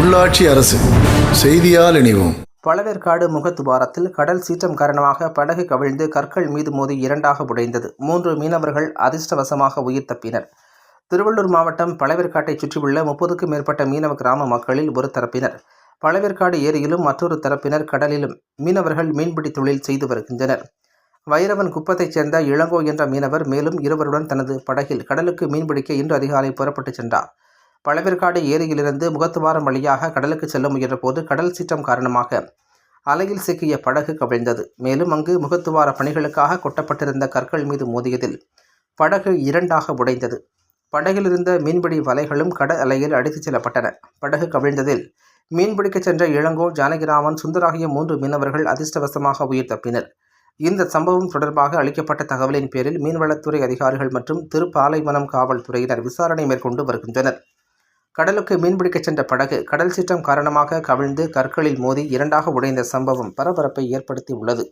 உள்ளாட்சி அரசு. செய்தியால் இணைவோம். பழவேற்காடு முகத்துவாரத்தில் கடல் சீற்றம் காரணமாக படகு கவிழ்ந்து கற்கள் மீது மோதி இரண்டாக உடைந்தது மூன்று மீனவர்கள் அதிர்ஷ்டவசமாக உயிர் தப்பினர். திருவள்ளூர் மாவட்டம் பழவேற்காட்டைச் சுற்றியுள்ள முப்பதுக்கும் மேற்பட்ட மீனவ கிராம மக்களில் ஒரு தரப்பினர். பழவேற்காடு ஏரியிலும் மற்றொரு தரப்பினர் கடலிலும் மீனவர்கள் மீன்பிடி தொழில் செய்து வருகின்றனர். வைரவன் குப்பத்தைச் சேர்ந்த இளங்கோ என்ற மீனவர் மேலும் இருவருடன் தனது படகில் கடலுக்கு மீன்பிடிக்க இன்று அதிகாலை புறப்பட்டுச் சென்றார். பழவேற்காடு ஏரியிலிருந்து முகத்துவாரம் வழியாக கடலுக்கு செல்ல முயன்றபோது கடல் சீற்றம் காரணமாக அலையில் சிக்கிய படகு கவிழ்ந்தது. மேலும் அங்கு முகத்துவார பணிகளுக்காக கொட்டப்பட்டிருந்த கற்கள் மீது மோதியதில் படகு இரண்டாக உடைந்தது. படகிலிருந்த மீன்பிடி வலைகளும் கடல் அலையில் அடித்துச் செல்லப்பட்டன. படகு கவிழ்ந்ததில் மீன்பிடிக்கச் சென்ற இளங்கோ ஜானகிராமன் சுந்தர் ஆகிய மூன்று மீனவர்கள் அதிர்ஷ்டவசமாக உயிர் தப்பினர். இந்த சம்பவம் தொடர்பாக அளிக்கப்பட்ட தகவலின் பேரில் மீன்வளத்துறை அதிகாரிகள் மற்றும் திருப்பாலைவனம் காவல்துறையினர் விசாரணை மேற்கொண்டு வருகின்றனர். கடலுக்கு மீன்பிடிக்கச் சென்ற படகு கடல் சீற்றம் காரணமாக கவிழ்ந்து கற்களில் மோதி இரண்டாக உடைந்த சம்பவம் பரபரப்பை ஏற்படுத்தி உள்ளது